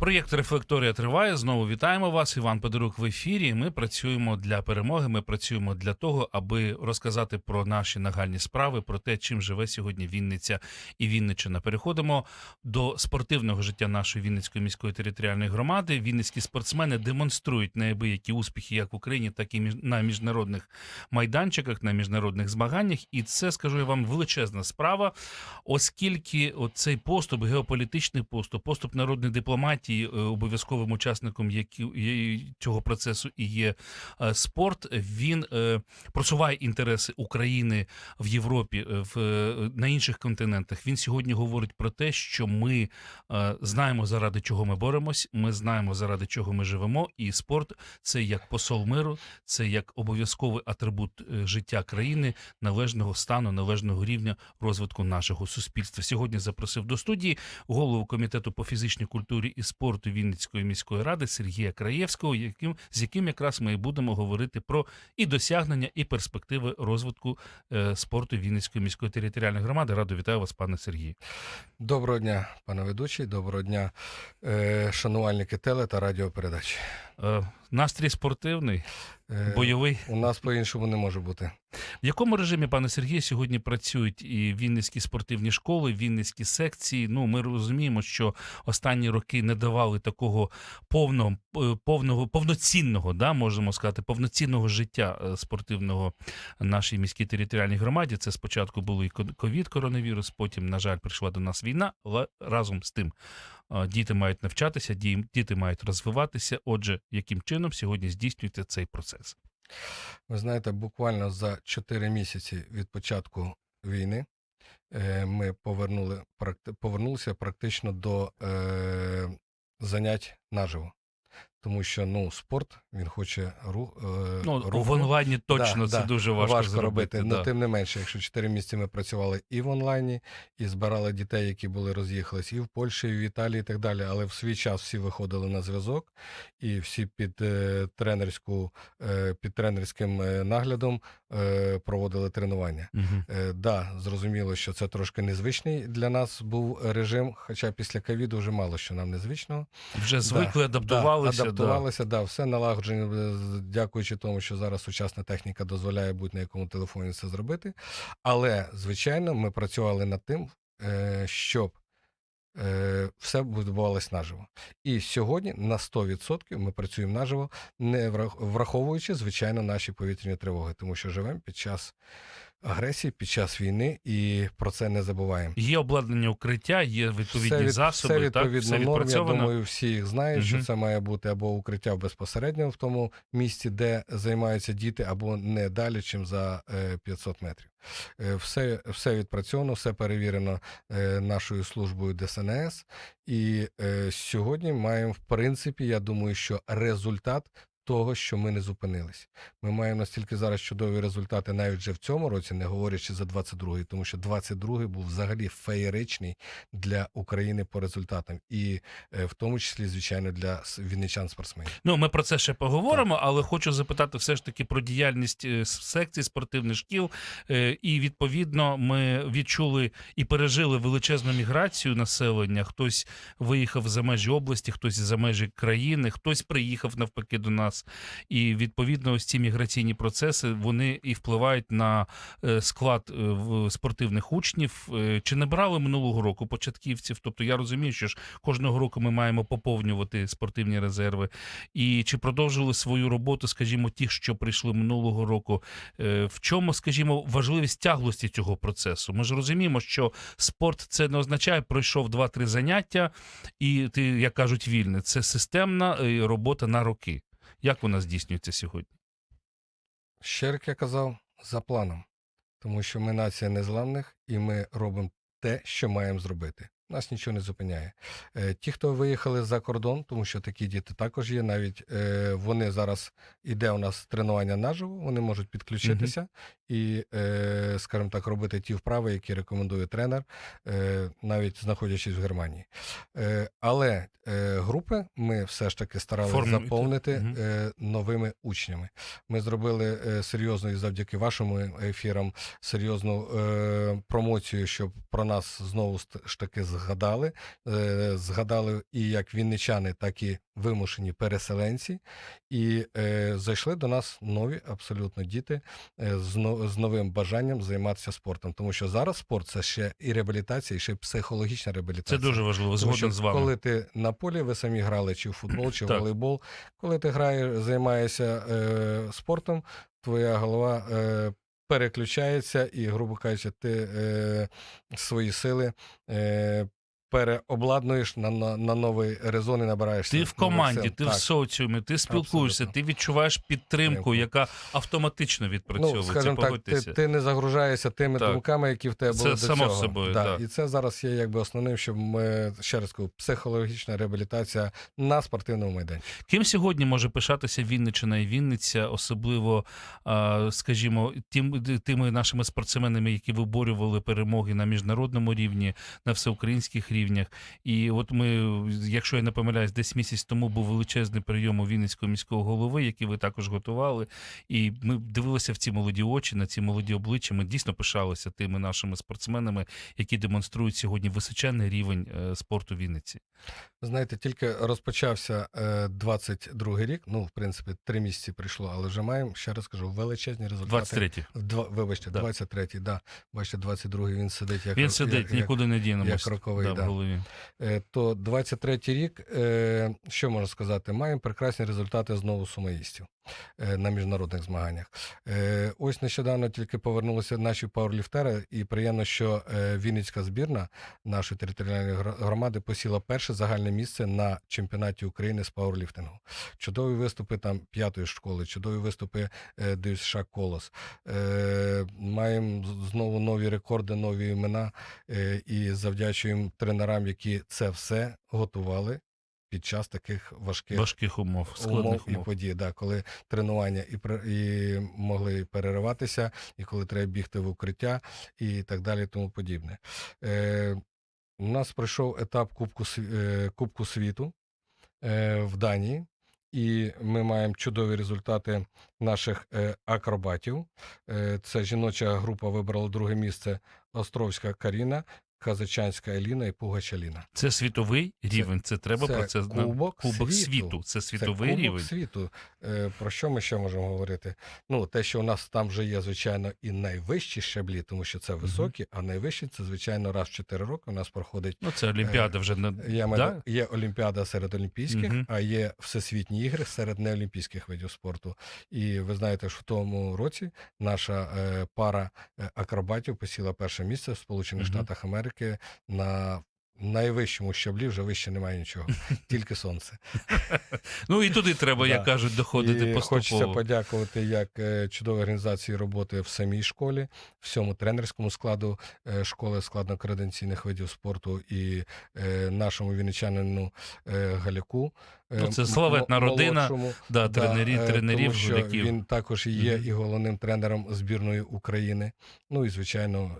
Проєкт Рефлекторія триває. Знову вітаємо вас. Іван Педорук в ефірі. Ми працюємо для перемоги. Ми працюємо для того, аби розказати про наші нагальні справи, про те, чим живе сьогодні Вінниця і Вінниччина. Переходимо до спортивного життя нашої Вінницької міської територіальної громади. Вінницькі спортсмени демонструють неабиякі успіхи як в Україні, так і на міжнародних майданчиках, на міжнародних змаганнях. І це скажу я вам величезна справа, оскільки цей поступ, геополітичний поступ, поступ народної дипломатії, е, обов'язковим учасником які, цього процесу і є е, спорт, він е, просуває інтереси України в Європі, в, на інших континентах. Він сьогодні говорить про те, що ми знаємо, заради чого ми боремось, ми знаємо, заради чого ми живемо, і спорт це як посол миру, це як обов'язковий атрибут життя країни, належного стану, належного рівня розвитку нашого суспільства. Сьогодні запросив до студії голову комітету по фізичній культурі і спорту Вінницької міської ради Сергія Краєвського, яким з яким якраз ми будемо говорити про і досягнення, і перспективи розвитку е, спорту Вінницької міської територіальної громади. Радо вітаю вас, пане Сергію. Доброго дня, пане ведучий, доброго дня, е, шанувальники теле та радіопередач. Е, настрій спортивний, бойовий. У нас по-іншому не може бути. В якому режимі, пане Сергію, сьогодні працюють і вінницькі спортивні школи, вінницькі секції? Ну, ми розуміємо, що останні роки не давали такого повного, е, повного повноцінного, да, можемо сказати, повноцінного життя е, спортивного нашій міській територіальній громаді. Це спочатку було і ковід, коронавірус, потім, на жаль, прийшла до нас війна. Але разом з тим е, діти мають навчатися, ді- діти мають розвиватися. Отже, яким чином сьогодні здійснюється цей процес? Ви знаєте, буквально за 4 місяці від початку війни е, ми повернули, повернулися практично до е, занять наживо. Тому що ну, спорт він хоче рух, е, Ну, руху. в онлайні точно Да, це да, дуже важко, зробити. робити. да. Ну, тим не менше, якщо чотири місяці ми працювали і в онлайні, і збирали дітей, які були роз'їхались, і в Польщі, і в Італії, і так далі. Але в свій час всі виходили на зв'язок, і всі під е, тренерську, е, під тренерським наглядом проводили тренування. Мгм. Е, да, зрозуміло, що це трошки незвичний для нас був режим, хоча після ковіду вже мало що нам незвичного. Вже звикли, Да, адаптувалися. Да, адаптувалися, да. все налагоджено, е, дякуючи тому, що зараз сучасна техніка дозволяє будь-на якому телефоні це зробити. Але, звичайно, ми працювали над тим, е, щоб е, все відбувалося наживо. І сьогодні на 100% ми працюємо наживо, не враховуючи, звичайно, наші повітряні тривоги, тому що живемо під час агресії, під час війни, і про це не забуваємо. Є обладнання укриття, є відповідні Все від- засоби, все так, відповідно все норм. Я думаю, всі їх знають, що це має бути або укриття безпосередньо в тому місці, де займаються діти, або не далі, чим за е, 500 метрів. Е, Все, все відпрацьовано, все перевірено е, нашою службою ДСНС. І е, сьогодні маємо, в принципі, я думаю, що результат. Того, що ми не зупинились. Ми маємо настільки зараз чудові результати навіть вже в цьому році, не говорячи за 22-й, тому що 22-й був взагалі феєричний для України по результатам, і е, в тому числі, звичайно, для вінничан спортсменів. Ну, ми про це ще поговоримо, але хочу запитати все ж таки про діяльність е, секцій спортивних шкіл. Е, І відповідно ми відчули і пережили величезну міграцію населення. Хтось виїхав за межі області, хтось за межі країни, хтось приїхав навпаки до нас. І відповідно, ось ці міграційні процеси вони і впливають на е, склад е, спортивних учнів. Е, Чи не брали минулого року початківців? Тобто я розумію, що ж кожного року ми маємо поповнювати спортивні резерви. І чи продовжили свою роботу, скажімо, ті, що прийшли минулого року? В чому, скажімо, важливість тяглості цього процесу? Ми ж розуміємо, що спорт це не означає пройшов 2-3 заняття, і ти, як кажуть, вільне. Це системна робота на роки. Як вона здійснюється сьогодні? Ще як я казав, за планом, тому що ми нація незламних, і ми робимо те, що маємо зробити. Нас нічого не зупиняє. Е, Ті, хто виїхали за кордон, тому що такі діти також є, навіть е, вони зараз іде у нас тренування наживо, вони можуть підключитися і, е, скажімо так, робити ті вправи, які рекомендує тренер, е, навіть знаходячись в Германії. Е, але групи ми все ж таки старалися Формуєте. заповнити е, новими учнями. Ми зробили серйозну і завдяки вашим ефірам серйозну промоцію, щоб про нас знову ж таки згадали. Згадали і як вінничани, так і вимушені переселенці. І е, зайшли до нас нові абсолютно діти е, з, но- з новим бажанням займатися спортом. Тому що зараз спорт це ще і реабілітація, і ще психологічна Це дуже важливо. Тому що з вами. Коли ти на полі, ви самі грали чи в футбол, чи в волейбол. Коли ти граєш, займаєшся е, спортом, твоя голова е, переключається і, грубо кажучи, ти е, свої сили е, переобладнуєш на, на, на новий резон і набираєшся. Ти в команді, ти в соціумі, ти спілкуєшся, Абсолютно. ти відчуваєш підтримку, яка автоматично Ну, скажімо так, ти, ти не загружаєшся тими Так. думками, які в тебе Це були до само цього. собою, да. так. І це зараз є якби основним, щоб ми ще раз кажу, психологічна реабілітація на спортивному майданчику. Ким сьогодні може пишатися Вінниччина і Вінниця, особливо, скажімо, тим, тими нашими спортсменами, які виборювали перемоги на міжнародному рівні, на всеукраїнських рівнях. І от ми, якщо я не помиляюсь, десь місяць тому був величезний прийом у Вінницького міського голови, який ви також готували. І ми дивилися в ці молоді очі, на ці молоді обличчя. Ми дійсно пишалися тими нашими спортсменами, які демонструють сьогодні височенний рівень е, спорту Вінниці. Знаєте, тільки розпочався е, 22-й рік. Ну, в принципі, три місяці прийшло, але вже маємо, ще раз кажу, величезні результати. 23-й. Два, вибачте, Да. 23-й, да. Бачите, 22-й він сидить як Він сидить, як, нікуди не як роковий, да, да. Голові. Е, то 23-й рік, е, що можна сказати, маємо прекрасні результати знову сумоїстів е, на міжнародних змаганнях. Е, ось нещодавно тільки повернулися наші пауерліфтери, і приємно, що е, Вінницька збірна нашої територіальної громади посіла перше загальне місце на чемпіонаті України з пауерліфтингу. Чудові виступи там п'ятої школи, чудові виступи е, ДЮСШ Колос. Е, маємо знову нові рекорди, нові імена е, і завдячуємо тренерам, які це все готували під час таких важких Важких умов, складних умов умов. і подій. Да, коли тренування і, і могли перериватися, і коли треба бігти в укриття, і так далі, тому подібне. Е, у нас пройшов етап Кубку, е, Кубку світу е, в Данії. І ми маємо чудові результати наших е, акробатів. Е, це жіноча група вибрала друге місце Островська Каріна, Казачанська Еліна і Пугач Аліна. Це світовий рівень. Це треба це про це знати. Кубок Кубок світу. світу. Це світовий це Кубок рівень. світу. Е, про що ми ще можемо говорити? Ну, те, що у нас там вже є, звичайно, і найвищі щаблі, тому що це високі, а найвищі це, звичайно, раз в 4 роки у нас проходить. Ну, це Олімпіада вже на Я маю да? Є Олімпіада серед олімпійських, Мгм. а є всесвітні ігри серед неолімпійських видів спорту. І ви знаєте, що в тому році наша е, пара е, акробатів посіла перше місце в Сполучених. Штатах Америки на найвищому щаблі, вже вище немає нічого, тільки сонце. Ну і туди треба, як кажуть, доходити і хочеться поступово. подякувати як е, чудовій організації роботи в самій школі, всьому тренерському складу е, школи складно-креденційних видів спорту і е, нашому вінничанину Галяку. е, Ну, це славетна родина. Да, тренері, е, тренерів, тому що. Він також є і головним тренером збірної України. Ну і звичайно.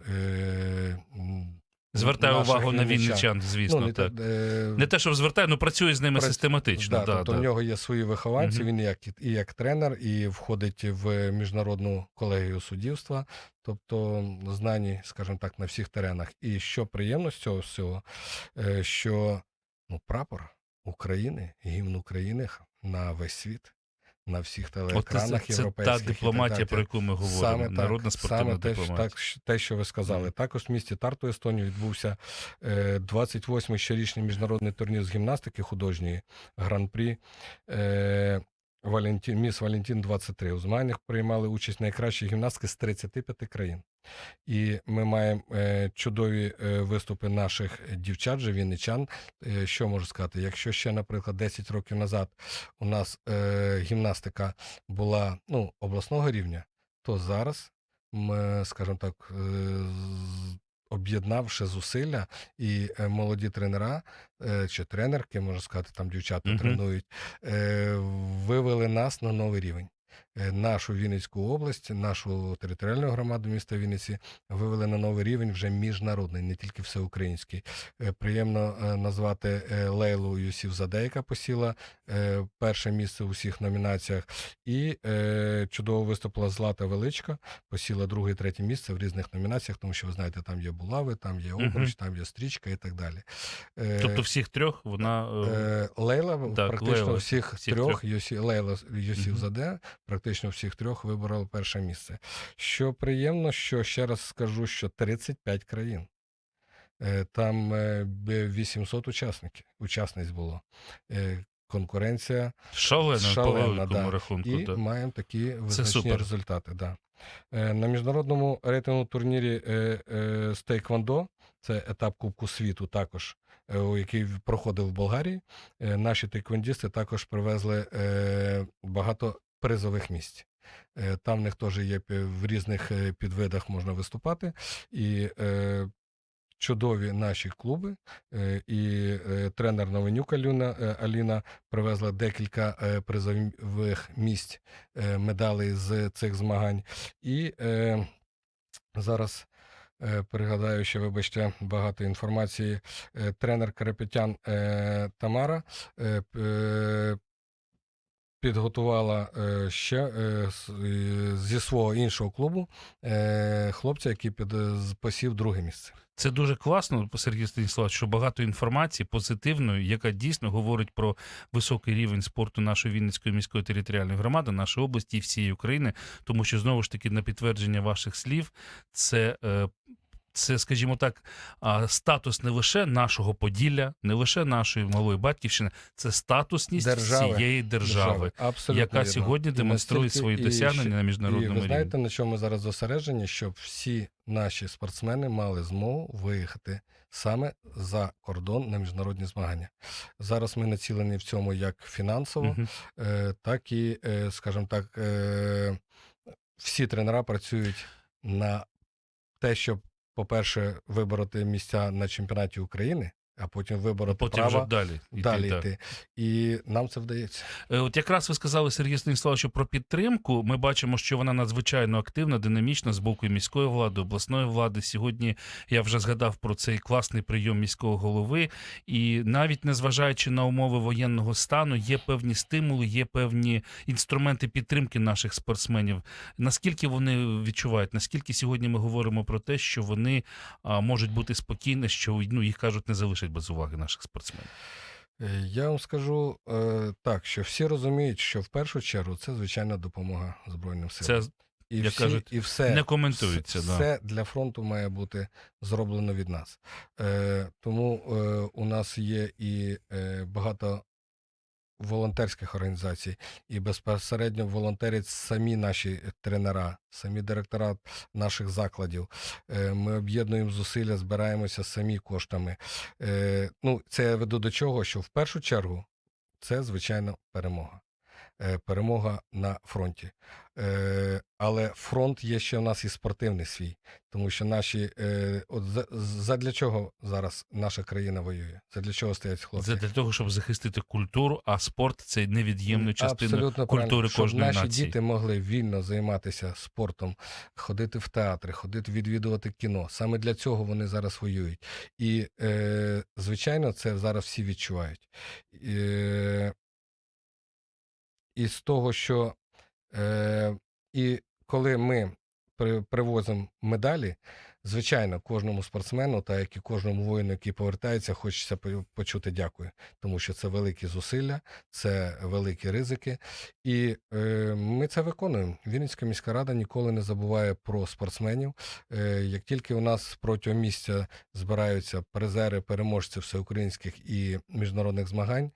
Наших увагу на вінничан. вінничан, звісно. Ну, не, так. та- е, Не те, що звертаю, ну працює з ними Прац- систематично. Да, Да, тобто да. в нього є свої вихованці. Мгм. Він як і- і як тренер, і входить в міжнародну колегію суддівства, тобто знані, скажімо так, на всіх теренах. І що приємно з цього всього, е, що ну, прапор України, гімн України на весь світ, на всіх От це, та дипломатія, про яку ми говоримо. Саме Народна так, спортивна саме те, дипломатія. так, те, що ви сказали. Mm. Також в місті Тарту, Естонії, відбувся е, 28-й щорічний міжнародний турнір з гімнастики художньої гран-прі. Валентін, Міс Валентин 23. У змаганнях приймали участь найкращі гімнастки з 35 країн. І ми маємо е, чудові е, виступи наших дівчат, же вінничан. Е, що можу сказати? Якщо ще, наприклад, 10 років назад у нас гімнастика була ну, обласного рівня, то зараз ми, скажімо так, об'єднавши зусилля, і молоді тренера чи тренерки, можна сказати, там дівчата Мгм. тренують, е, вивели нас на новий рівень. Е, нашу Вінницьку область, нашу територіальну громаду міста Вінниці вивели на новий рівень вже міжнародний, не тільки всеукраїнський. Е, Приємно е, назвати Лейлу Юсів Заде, яка посіла перше місце у всіх номінаціях. І чудово виступила Злата Величка, посіла друге і третє місце в різних номінаціях, тому що ви знаєте, там є булави, там є обруч, там є стрічка і так далі. Тобто всіх трьох вона. Лейла Так, практично Лейла, всіх, всіх трьох, трьох. Юсі, Лейла Юсів Мгм. Практично всіх трьох вибороли перше місце. Що приємно, що ще раз скажу, що 35 країн. Е, Там е, 800 учасників, учасниць було. Е, Конкуренція Шалена, по шалена, великому да. рахунку. і да. маємо такі визначні результати. Да. Е, На міжнародному рейтинговому турнірі е, е, з Тейквондо, це етап Кубку світу, також, е, який проходив в Болгарії. е, Наші тейквондісти також привезли е, багато призових місць. Е, Там в них теж є в різних е, підвидах можна виступати. І е, чудові наші клуби. І тренер Новенюк Алюна, е, Аліна привезла декілька призових місць медалей з цих змагань. І зараз пригадаю, що, вибачте, багато інформації. Тренер Карапетян Тамара підготувала е, ще е, е, зі свого іншого клубу хлопця, який під, посів друге місце. Це дуже класно, Сергій Станіславович, що багато інформації позитивної, яка дійсно говорить про високий рівень спорту нашої Вінницької міської територіальної громади, нашої області і всієї України, тому що знову ж таки на підтвердження ваших слів, це. Це, скажімо так, статус не лише нашого Поділля, не лише нашої малої батьківщини, це статусність Держави. всієї держави, Абсолютно яка вірно. сьогодні демонструє настільки- свої і досягнення на І міжнародному ви знаєте, рівні. на чому ми зараз зосереджені, щоб всі наші спортсмени мали змогу виїхати саме за кордон на міжнародні змагання. Зараз ми націлені в цьому як фінансово, Мгм. е, так і, е, скажімо так, е, всі тренера працюють на те, щоб, по-перше, вибороти місця на чемпіонаті України, а потім вибороти Потім право вже далі. йти, далі так. йти. І нам це вдається. Е, От якраз ви сказали Сергій Станіславовичу про підтримку. Ми бачимо, що вона надзвичайно активна, динамічна з боку міської влади, обласної влади. Сьогодні я вже згадав про цей класний прийом міського голови. І навіть незважаючи на умови воєнного стану, є певні стимули, є певні інструменти підтримки наших спортсменів. Наскільки вони відчувають? Наскільки сьогодні ми говоримо про те, що вони можуть бути спокійні, що ну їх кажуть, не залишать без уваги наших спортсменів? Е, Я вам скажу е, так, що всі розуміють, що в першу чергу це звичайна допомога Збройним силам. Це і, як всі, кажуть, і все, не коментується, Все, да. все для фронту має бути зроблено від нас. Е, тому е, у нас є і е, багато волонтерських організацій, і безпосередньо волонтерять самі наші тренера, самі директора наших закладів. Е, Ми об'єднуємо зусилля, збираємося самі коштами. Е, Ну, це я веду до чого, що в першу чергу це звичайно перемога. Е, Перемога на фронті. Е, Але фронт є ще в нас і спортивний свій, тому що наші е, от за, задля чого зараз наша країна воює? Задля чого стоять хлопці? Це для того, щоб захистити культуру, а спорт це невід'ємна частина Абсолютно культури щоб кожної наші нації. діти могли вільно займатися спортом, ходити в театри, ходити відвідувати кіно. Саме для цього вони зараз воюють. І, е, звичайно, це зараз всі відчувають. Е, і з того, що е, і коли ми при, привозимо медалі, звичайно, кожному спортсмену, та як і кожному воїну, який повертається, хочеться почути дякую, тому що це великі зусилля, це великі ризики. І е, ми це виконуємо. Вінницька міська рада ніколи не забуває про спортсменів. Е, як тільки у нас протягом місяця збираються призери, переможці всеукраїнських і міжнародних змагань,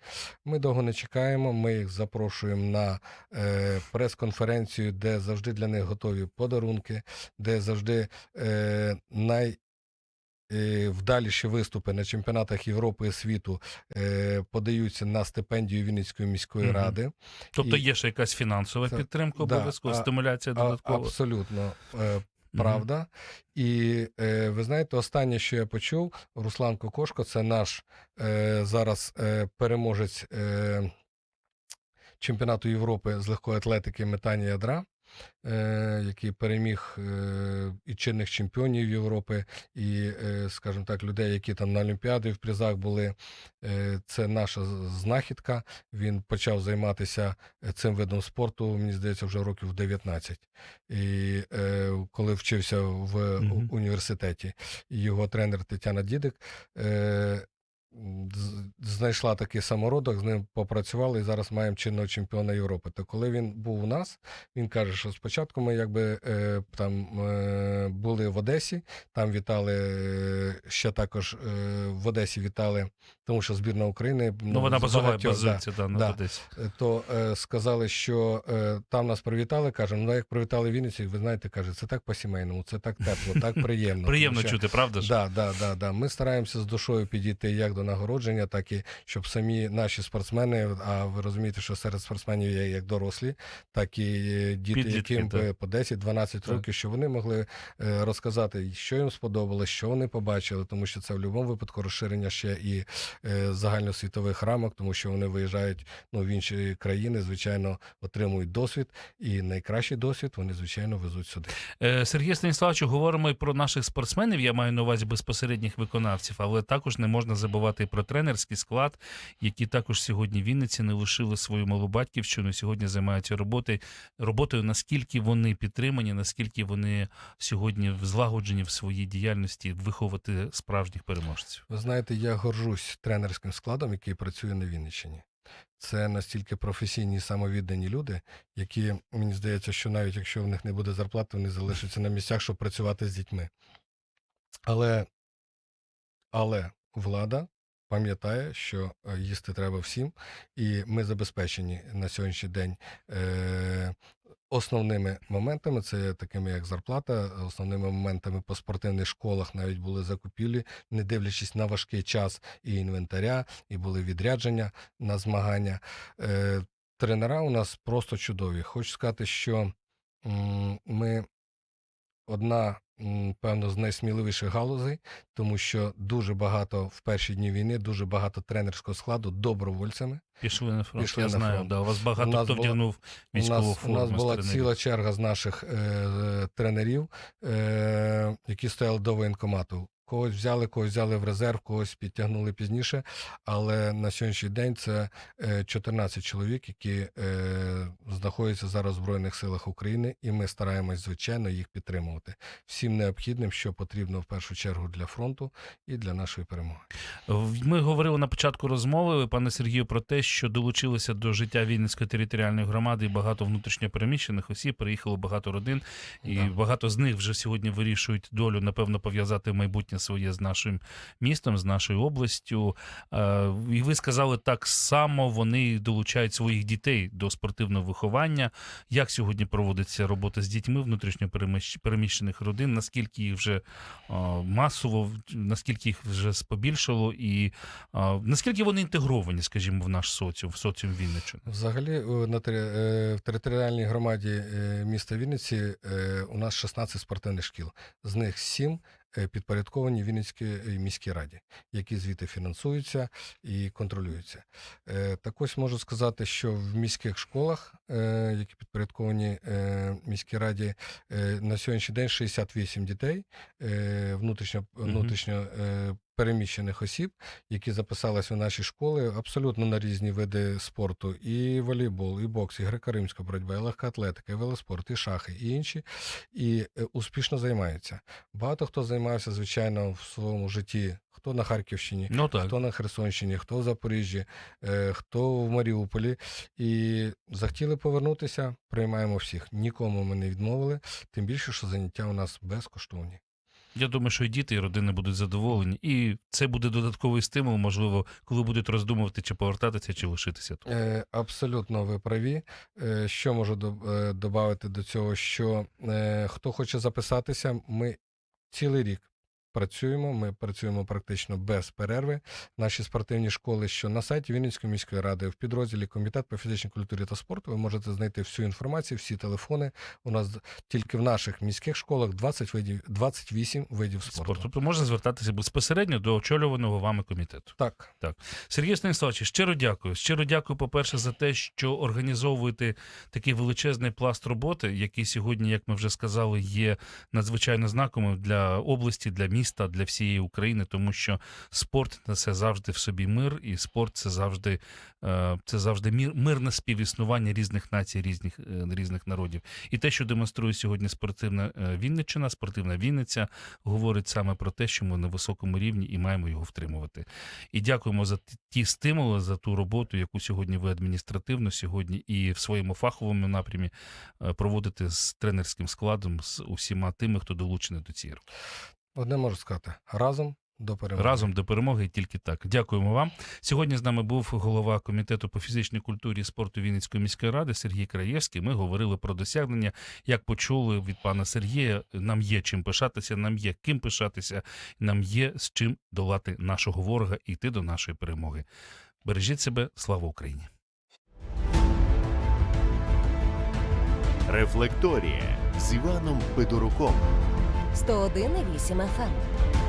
ми довго не чекаємо. Ми їх запрошуємо на е, прес-конференцію, де завжди для них готові подарунки, де завжди е, най. е, Вдаліші виступи на чемпіонатах Європи і світу е, подаються на стипендію Вінницької міської Мгм. ради. Тобто і- є ще якась фінансова Це- підтримка, обов'язково, а- стимуляція додаткова. абсолютно е, правда. І е, ви знаєте, останнє, що я почув, Руслан Кокошко, це наш е, зараз е, переможець е, чемпіонату Європи з легкої атлетики метання ядра, е, який переміг е, і чинних чемпіонів Європи, і, е, скажімо так, людей, які там на Олімпіаді в призах були. Е, Це наша знахідка. Він почав займатися е, цим видом спорту, мені здається, вже років 19. І е, коли вчився в у- Мгм. університеті, його тренер Тетяна Дідик. Знайшла такий самородок, з ним попрацювали і зараз маємо чинного чемпіона Європи. То коли він був у нас, він каже, що спочатку ми якби е, там е, були в Одесі, там вітали е, ще також в Одесі вітали, тому що збірна України Ну, вона базова базується да, да. Одесі. То сказали, що там нас привітали. Каже, ну як привітали Вінниці, ви знаєте, каже, це так по-сімейному, це так тепло, так приємно. Приємно чути, правда ж? Да, да, да, да. Ми стараємося з душою підійти як до нагородження, так і щоб самі наші спортсмени, а ви розумієте, що серед спортсменів є як дорослі, так і е, діти, Підлітки, яким так. по 10-12 Так. років, щоб вони могли е, розказати, що їм сподобалось, що вони побачили, тому що це в будь-якому випадку розширення ще і е, загальносвітових рамок, тому що вони виїжджають ну, в інші країни, звичайно, отримують досвід, і найкращий досвід вони, звичайно, везуть сюди. Сергій Станіславовичу, говоримо і про наших спортсменів. Я маю на увазі безпосередніх виконавців, але також не можна забувати і про тренерський склад, які також сьогодні в Вінниці не лишили свою малу батьківщину. Сьогодні займаються роботою, роботою, наскільки вони підтримані, наскільки вони сьогодні злагоджені в своїй діяльності виховати справжніх переможців. Ви знаєте, я горжусь тренерським складом, який працює на Вінниччині. Це настільки професійні і самовіддані люди, які, мені здається, що навіть якщо в них не буде зарплати, вони залишаться на місцях, щоб працювати з дітьми. Але, але влада пам'ятає, що е, їсти треба всім, і ми забезпечені на сьогоднішній день е, основними моментами, це такими як зарплата, основними моментами по спортивних школах навіть були закупівлі, не дивлячись на важкий час і інвентаря, і були відрядження на змагання. Е, тренера у нас просто чудові. Хочу сказати, що ми одна, певно, з найсміливіших галузей, тому що дуже багато в перші дні війни, дуже багато тренерського складу добровольцями. Пішли на фронт. Пішли я на знаю, фронт. Да, у вас багато У нас хто вдягнув військову нас, у нас була ціла черга з наших е, тренерів, е, які стояли до воєнкомату. Когось взяли, когось взяли в резерв, когось підтягнули пізніше. Але на сьогоднішній день це е, 14 чоловік, які е, знаходяться зараз в Збройних силах України, і ми стараємось, звичайно, їх підтримувати всім необхідним, що потрібно в першу чергу для фронту і для нашої перемоги. Ми говорили на початку розмови, пане Сергію, про те, що долучилися до життя Вінницької територіальної громади і багато внутрішньопереміщених осіб, приїхало багато родин, і Да. багато з них вже сьогодні вирішують долю, напевно, пов'язати майбутнє своє з нашим містом, з нашою областю. Е, І ви сказали, так само вони долучають своїх дітей до спортивного виховання. Як сьогодні проводиться робота з дітьми внутрішньопереміщених родин? Наскільки їх вже е, масово, наскільки їх вже побільшало, і е, наскільки вони інтегровані, скажімо, в наш соціум, в соціум Вінниччини? Взагалі, на в територіальній громаді міста Вінниці у нас 16 спортивних шкіл. З них 7 е, підпорядковані Вінницькій е, міській раді, які звідти фінансуються і контролюються. Е, Так ось можу сказати, що в міських школах, е, які підпорядковані е, міській раді, е, на сьогоднішній день 68 дітей е, внутрішньо, внутрішньо е, переміщених осіб, які записалися у наші школи абсолютно на різні види спорту: і волейбол, і бокс, і греко-римська боротьба, і легка атлетика, і велоспорт, і шахи, і інші, і е, успішно займаються. Багато хто займався, звичайно, в своєму житті. Хто на Харківщині, Ну так. хто на Херсонщині, хто в Запоріжжі, е, хто в Маріуполі. І захотіли повернутися, приймаємо всіх. Нікому ми не відмовили, тим більше, що заняття у нас безкоштовні. Я думаю, що і діти, і родини будуть задоволені, і це буде додатковий стимул, можливо, коли будуть роздумувати, чи повертатися, чи лишитися тут. Е, Абсолютно ви праві. Е, Що можу додати до цього? Що е, хто хоче записатися, ми цілий рік працюємо. Ми працюємо практично без перерви. Наші спортивні школи, що на сайті Вінницької міської ради, в підрозділі Комітет по фізичній культурі та спорту, ви можете знайти всю інформацію, всі телефони. У нас тільки в наших міських школах 20 видів, 28 видів спорту. Спорту Тобто можна звертатися безпосередньо до очолюваного вами комітету. Так, Сергій Станіславович, щиро дякую. Щиро дякую, по-перше, за те, що організовуєте такий величезний пласт роботи, який сьогодні, як ми вже сказали, є надзвичайно знаковим для області, для міста, для всієї України, тому що спорт несе завжди в собі мир, і спорт це завжди, е, це завжди мір, мирне співіснування різних націй, різних, е, різних народів. І те, що демонструє сьогодні спортивна е, Вінниччина, спортивна Вінниця, говорить саме про те, що ми на високому рівні і маємо його втримувати. І дякуємо за ті стимули, за ту роботу, яку сьогодні ви адміністративно сьогодні і в своєму фаховому напрямі проводите з тренерським складом, з усіма тими, хто долучений до цієї роботи. Одне можу сказати: разом до перемоги. Разом до перемоги тільки так. Дякуємо вам. Сьогодні з нами був голова комітету по фізичній культурі і спорту Вінницької міської ради Сергій Краєвський. Ми говорили про досягнення. Як почули від пана Сергія, нам є чим пишатися, нам є ким пишатися, нам є з чим долати нашого ворога і йти до нашої перемоги. Бережіть себе, слава Україні! Рефлекторія з Іваном Федоруком. 101,8 FM.